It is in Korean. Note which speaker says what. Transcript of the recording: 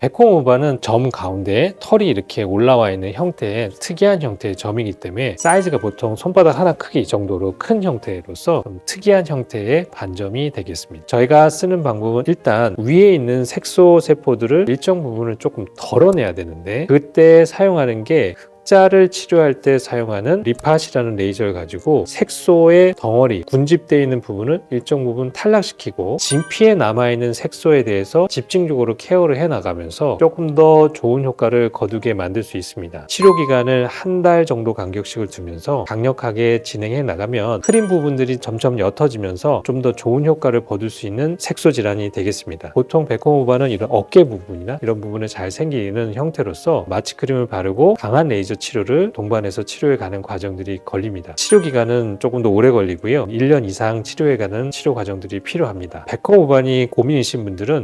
Speaker 1: 백홈 오바는 점 가운데에 털이 이렇게 올라와 있는 형태의 특이한 형태의 점이기 때문에 사이즈가 보통 손바닥 하나 크기 정도로 큰 형태로서 좀 특이한 형태의 반점이 되겠습니다. 저희가 쓰는 방법은 일단 위에 있는 색소 세포들을 일정 부분을 조금 덜어내야 되는데 그때 사용하는 게 흑자를 치료할 때 사용하는 리팟이라는 레이저를 가지고 색소의 덩어리, 군집되어 있는 부분을 일정 부분 탈락시키고 진피에 남아있는 색소에 대해서 집중적으로 케어를 해나가면서 조금 더 좋은 효과를 거두게 만들 수 있습니다. 치료 기간을 한 달 정도 간격씩을 두면서 강력하게 진행해 나가면 흐린 부분들이 점점 옅어지면서 좀 더 좋은 효과를 거둘 수 있는 색소 질환이 되겠습니다. 보통 베코모바는 이런 어깨 부분이나 이런 부분에 잘 생기는 형태로서 마취 크림을 바르고 강한 레이저 치료를 동반해서 치료해 가는 과정들이 걸립니다. 치료 기간은 조금 더 오래 걸리고요. 1년 이상 치료해 가는 치료 과정들이 필요합니다. 베코모반이 고민이신 분들은